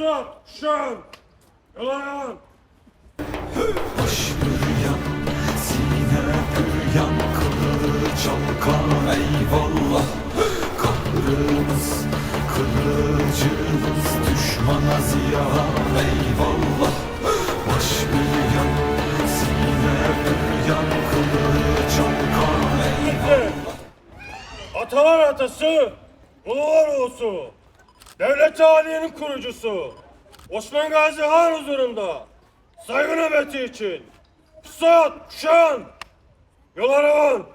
Pusat, şan, yalan. Baş büryan, sine büryan, kılıç halka eyvallah Kahrımız, kılıcımız, düşmana ziyan eyvallah Baş büryan, sine büryan, kılıç halka eyvallah Atalar atası, ulular ulusu, devlet aliyenin kurucusu, Osman Gazi Han huzurunda, saygı nöbeti için, Pusat, şan, yola revan.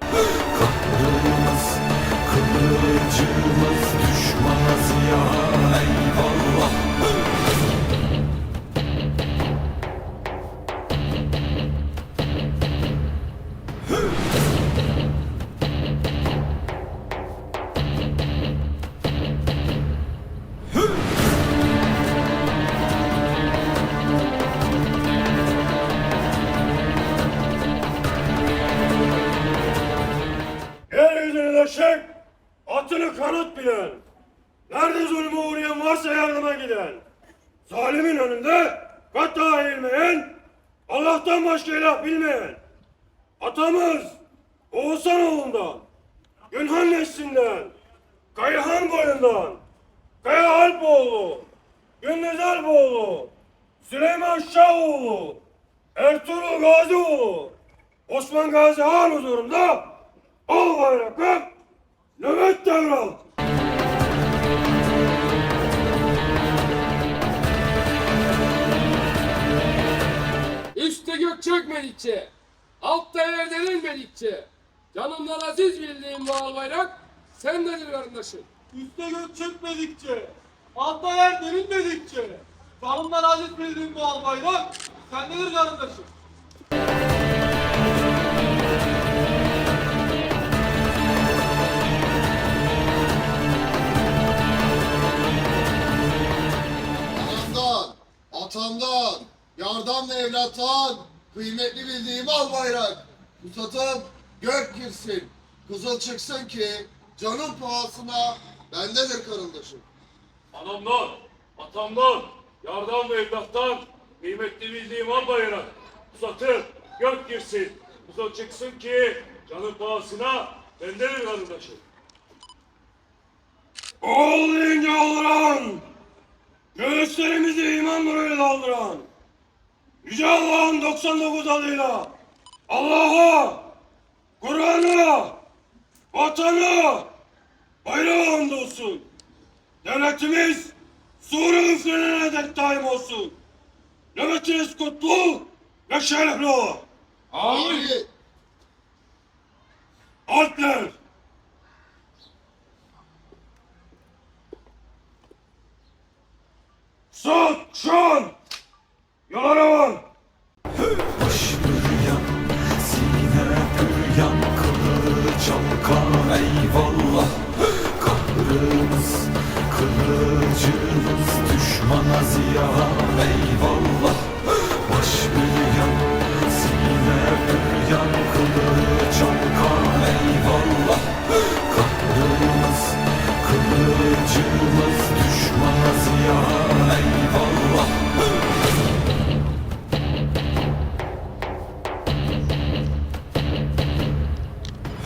Kanat bilen, nerede zulme uğrayan varsa yardıma giden, zalimin önünde kata eğilmeyen, Allah'tan başka ilah bilmeyen, atamız Oğuzhan oğlundan, Günhan neslinden, Kayhan boyundan, Kaya Alpoğlu, Gündüz Alpoğlu, Süleyman Şahoğlu, Ertuğrul Gazioğlu, Osman Gazi Han huzurunda al bayrakı, nöbet devral. Üste gök çökmedikçe, altta yer denilmedikçe, canımdan aziz bildiğim bu bayrak sendedir kardeşim. Üste gök çökmedikçe, altta yer derinmedikçe, canımdan aziz bildiğim bu bayrak, sendedir kardeşim. Atamdan, yardan ve evlattan kıymetli bildiğim al bayrak. Pusatım gök girsin, kızıl çıksın ki canın pahasına bendedir karındaşım. Anamdan, atamdan, yardan ve evlattan kıymetli bildiğim al bayrak. Uzatır, gök girsin, uzat çıksın ki canın pahasına bendedir deyince olduran, göğüslerimizi iman nuruyla daldıran, Yüce Allah'ın 99 adıyla Allah'a, Kur'an'a, vatana, bayrağı andolsun. Devletimiz Suriye üflenene dek daim olsun. Nöbetiniz kutlu ve şerefli ol. Amin. Alpler. Şan, yola revan. Baş büryan, sine büryan, kılıç halka eyvallah Kahrımız, kılıcımız, düşmana ziyan